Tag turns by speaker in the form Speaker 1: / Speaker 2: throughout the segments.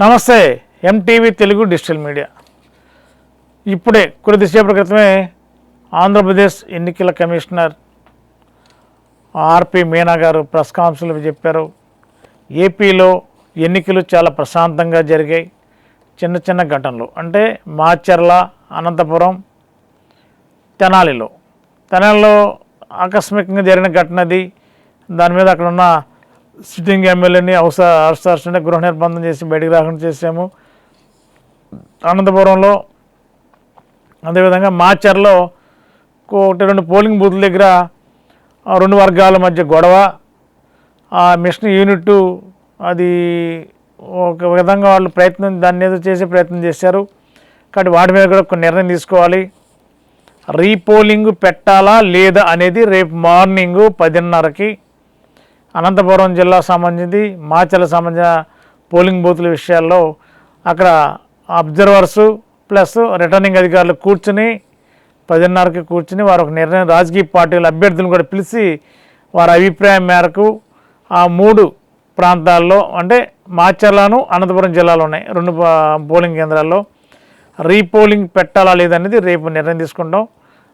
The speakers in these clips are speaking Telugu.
Speaker 1: నమస్తే ఎంటీవీ తెలుగు డిజిటల్ మీడియా. ఇప్పుడే కొద్దిసేపటి క్రితమే ఆంధ్రప్రదేశ్ ఎన్నికల కమిషనర్ ఆర్పి మీనా గారు ప్రెస్ కాన్ఫరెన్స్లో చెప్పారు. ఏపీలో ఎన్నికలు చాలా ప్రశాంతంగా జరిగాయి. చిన్న చిన్న ఘటనలు అంటే మాచర్ల అనంతపురం తెనాలిలో. తెనాలిలో ఆకస్మికంగా జరిగిన ఘటన అది. దాని మీద అక్కడ ఉన్న సిట్టింగ్ ఎమ్మెల్యేని అవసర అవసరం గృహ నిర్బంధం చేసి బయటికి రాకుండా చేసాము అనంతపురంలో అదేవిధంగా మాచర్లో ఒకటి రెండు పోలింగ్ బూత్ల దగ్గర రెండు వర్గాల మధ్య గొడవ. ఆ మిషన్ యూనిట్ అది ఒక విధంగా వాళ్ళు ప్రయత్నం దాన్ని ఏదో చేసే ప్రయత్నం చేశారు. కాబట్టి వాటి మీద కూడా ఒక నిర్ణయం తీసుకోవాలి. రీపోలింగ్ పెట్టాలా లేదా అనేది రేపు మార్నింగు పదిన్నరకి అనంతపురం జిల్లా సంబంధించి మాచల సంబంధించిన పోలింగ్ బూత్ల విషయాల్లో అక్కడ అబ్జర్వర్సు ప్లస్ రిటర్నింగ్ అధికారులు కూర్చుని పదిన్నరకి కూర్చుని వారు ఒక నిర్ణయం రాజకీయ పార్టీల అభ్యర్థులను కూడా పిలిచి వారి అభిప్రాయం మేరకు ఆ మూడు ప్రాంతాల్లో అంటే మాచర్లను అనంతపురం జిల్లాలో ఉన్నాయి రెండు పోలింగ్ కేంద్రాల్లో. రీపోలింగ్ పెట్టాలా లేదనేది రేపు నిర్ణయం తీసుకుంటాం.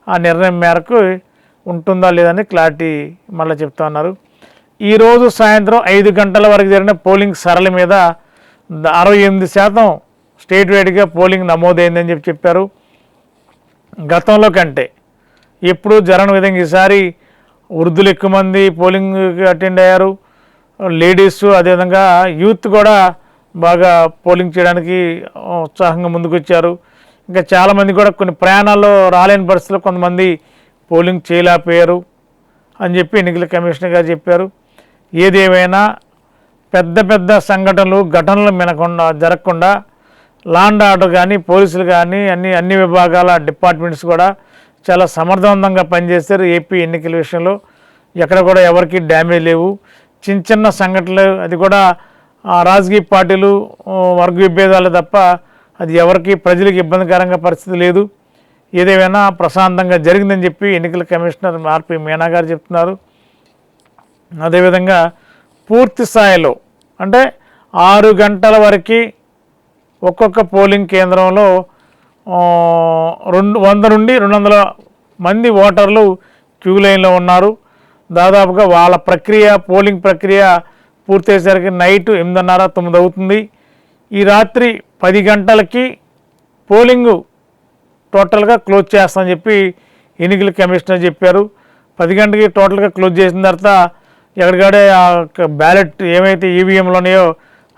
Speaker 1: ఆ నిర్ణయం మేరకు ఉంటుందా లేదని క్లారిటీ మళ్ళీ చెప్తా ఉన్నారు. ఈరోజు సాయంత్రం ఐదు గంటల వరకు జరిగిన పోలింగ్ సరళి మీద అరవై ఎనిమిది శాతం స్టేట్ వైడ్గా పోలింగ్ నమోదైందని చెప్పి చెప్పారు. గతంలో కంటే ఎప్పుడు జరగని విధంగా ఈసారి వృద్ధులు ఎక్కువ మంది పోలింగ్ అటెండ్ అయ్యారు. లేడీస్ అదేవిధంగా యూత్ కూడా బాగా పోలింగ్ చేయడానికి ఉత్సాహంగా ముందుకొచ్చారు. ఇంకా చాలామంది కూడా కొన్ని ప్రయాణాల్లో రాలేని పరిస్థితుల్లో కొంతమంది పోలింగ్ చేయలేకపోయారు అని చెప్పి ఎన్నికల కమిషనర్ గారు చెప్పారు. ఏదేమైనా పెద్ద పెద్ద సంఘటనలు ఘటనలు మినకుండా జరగకుండా లాండ్ ఆర్డర్ కానీ పోలీసులు కానీ అన్ని అన్ని విభాగాల డిపార్ట్మెంట్స్ కూడా చాలా సమర్థవంతంగా పనిచేస్తారు ఏపీ ఎన్నికల విషయంలో. ఎక్కడ కూడా ఎవరికి డ్యామేజ్ లేవు. చిన్న చిన్న సంఘటనలు అది కూడా రాజకీయ పార్టీలు వర్గ విభేదాలు తప్ప అది ఎవరికి ప్రజలకు ఇబ్బందికరంగా పరిస్థితి లేదు. ఏదేమైనా ప్రశాంతంగా జరిగిందని చెప్పి ఎన్నికల కమిషనర్ ఆర్పి మీనా గారు చెప్తున్నారు. అదేవిధంగా పూర్తి స్థాయిలో అంటే ఆరు గంటల వరకు ఒక్కొక్క పోలింగ్ కేంద్రంలో రెండు వంద నుండి రెండు వందల మంది ఓటర్లు క్యూ లైన్లో ఉన్నారు. దాదాపుగా వాళ్ళ ప్రక్రియ పోలింగ్ ప్రక్రియ పూర్తయ్యేసరికి నైట్ ఎనిమిదిన్నర తొమ్మిది అవుతుంది. ఈ రాత్రి పది గంటలకి పోలింగు టోటల్గా క్లోజ్ చేస్తామని చెప్పి ఎన్నికల కమిషనర్ చెప్పారు. పది గంటకి టోటల్గా క్లోజ్ చేసిన తర్వాత ఎక్కడికాడే ఆ బ్యాలెట్ ఏమైతే ఈవీఎంలు ఉన్నాయో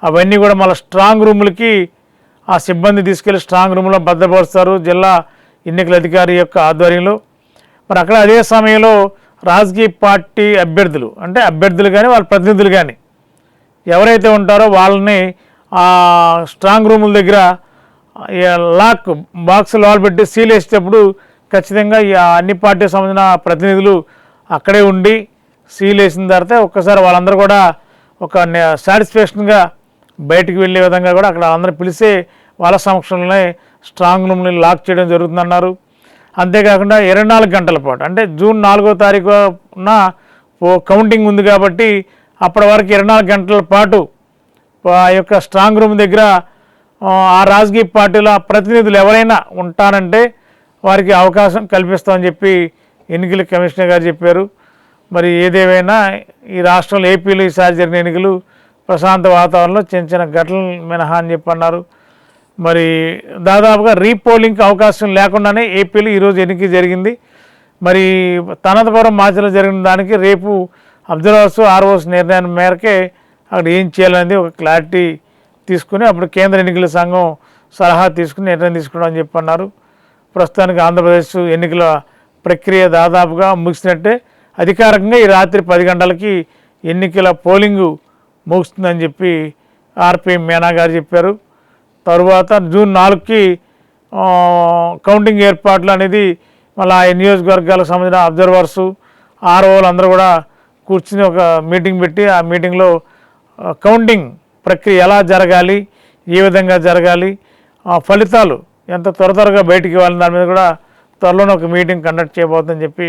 Speaker 1: అవన్నీ కూడా మళ్ళీ స్ట్రాంగ్ రూములకి ఆ సిబ్బంది తీసుకెళ్ళి స్ట్రాంగ్ రూమ్లో భద్రపరుస్తారు జిల్లా ఎన్నికల అధికారి యొక్క ఆధ్వర్యంలో. మరి అక్కడ అదే సమయంలో రాజకీయ పార్టీ అభ్యర్థులు అంటే అభ్యర్థులు కానీ వాళ్ళ ప్రతినిధులు కానీ ఎవరైతే ఉంటారో వాళ్ళని ఆ స్ట్రాంగ్ రూముల దగ్గర లాక్ బాక్స్ లోపల పెట్టి సీల్ వేసేటప్పుడు ఖచ్చితంగా ఈ అన్ని పార్టీ సంబంధించిన ప్రతినిధులు అక్కడే ఉండి సీల్ వేసిన తర్వాత ఒక్కసారి వాళ్ళందరూ కూడా ఒక సాటిస్ఫాక్షన్గా బయటికి వెళ్ళే విధంగా కూడా అక్కడ అందరూ పిలిచి వాళ్ళ సమక్షంలోనే స్ట్రాంగ్ రూమ్ని లాక్ చేయడం జరుగుతుందన్నారు. అంతేకాకుండా ఇరవై నాలుగు గంటల పాటు అంటే జూన్ నాలుగో తారీఖున కౌంటింగ్ ఉంది కాబట్టి అప్పటి వరకు ఇరవై నాలుగు గంటల పాటు ఆ యొక్క స్ట్రాంగ్ రూమ్ దగ్గర ఆ, ఆ రాజకీయ పార్టీల ప్రతినిధులు ఎవరైనా ఉంటానంటే వారికి అవకాశం కల్పిస్తామని చెప్పి ఎన్నికల కమిషనర్ గారు చెప్పారు. మరి ఏదేమైనా ఈ రాష్ట్రంలో ఏపీలో ఈసారి జరిగిన ఎన్నికలు ప్రశాంత వాతావరణంలో చిన్న చిన్న ఘటనలు మినహా అని చెప్పి అన్నారు. మరి దాదాపుగా రీపోలింగ్కి అవకాశం లేకుండానే ఏపీలో ఈరోజు ఎన్నిక జరిగింది. మరి తనతపురం మార్చిలో జరిగిన దానికి రేపు అబ్జర్వర్స్ ఆర్ఓస్ నిర్ణయం మేరకే అక్కడ ఏం చేయాలనేది ఒక క్లారిటీ తీసుకుని అప్పుడు కేంద్ర ఎన్నికల సంఘం సలహా తీసుకుని నిర్ణయం తీసుకోవడం అని చెప్పి అన్నారు. ప్రస్తుతానికి ఆంధ్రప్రదేశ్ ఎన్నికల ప్రక్రియ దాదాపుగా ముగిసినట్టే. అధికారికంగా ఈ రాత్రి పది గంటలకి ఎన్నికల పోలింగు ముగుస్తుందని చెప్పి ఆర్పి మీనా గారు చెప్పారు. తరువాత జూన్ నాలుగుకి కౌంటింగ్ ఏర్పాట్లు అనేది మళ్ళీ ఆ నియోజకవర్గాలకు సంబంధించిన అబ్జర్వర్సు ఆర్ఓలు అందరూ కూడా కూర్చుని ఒక మీటింగ్ పెట్టి ఆ మీటింగ్లో కౌంటింగ్ ప్రక్రియ ఎలా జరగాలి ఏ విధంగా జరగాలి ఆ ఫలితాలు ఎంత త్వర త్వరగా బయటికి ఇవ్వాలని దాని మీద కూడా త్వరలోనే ఒక మీటింగ్ కండక్ట్ చేయబోతుందని చెప్పి